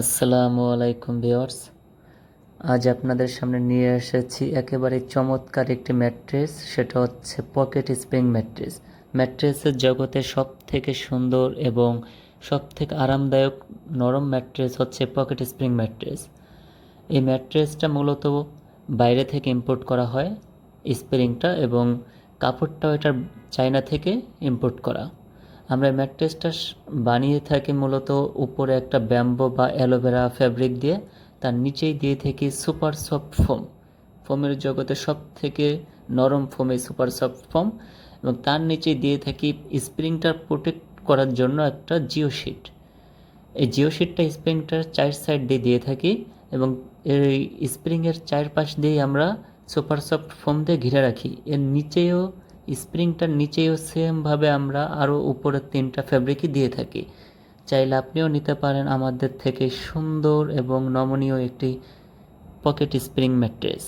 আসসালামু আলাইকুম ভিওর্স আজ আপনাদের সামনে নিয়ে এসেছি একেবারে চমৎকার একটি ম্যাট্রেস, সেটা হচ্ছে পকেট স্প্রিং ম্যাট্রেস। ম্যাট্রেসের জগতে সব থেকে সুন্দর এবং সব থেকে আরামদায়ক নরম ম্যাট্রেস হচ্ছে পকেট স্প্রিং ম্যাট্রেস। এই ম্যাট্রেসটা মূলত বাইরে থেকে ইম্পোর্ট করা হয় স্প্রিংটা এবং কাপড়টাও এটার চায়না থেকে ইম্পোর্ট করা। আমরা ম্যাট্রেসটা বানিয়ে থাকি মূলত উপরে একটা ব্যাম্বো বা অ্যালোভেরা ফ্যাব্রিক দিয়ে, তার নিচেই দিয়ে থাকি সুপার সফট ফোম। ফোমের জগতে সব থেকে নরম ফোম এই সুপার সফট ফোম, এবং তার নিচে দিয়ে থাকি স্প্রিংটা প্রোটেক্ট করার জন্য একটা জিও শিট এই জিও শিটটা স্প্রিংটার চার সাইড দিয়ে দিয়ে থাকি, এবং এই স্প্রিংয়ের চারপাশ দিয়ে আমরা সুপার সফট ফোম দিয়ে ঘিরে রাখি। এর নিচেও স্প্রিংটার নিচেও সেমভাবে আমরা আরও উপরের তিনটা ফ্যাব্রিকই দিয়ে থাকি। চাইলে আপনিও নিতে পারেন আমাদের থেকে সুন্দর এবং নমনীয় একটি পকেট স্প্রিং ম্যাট্রেস।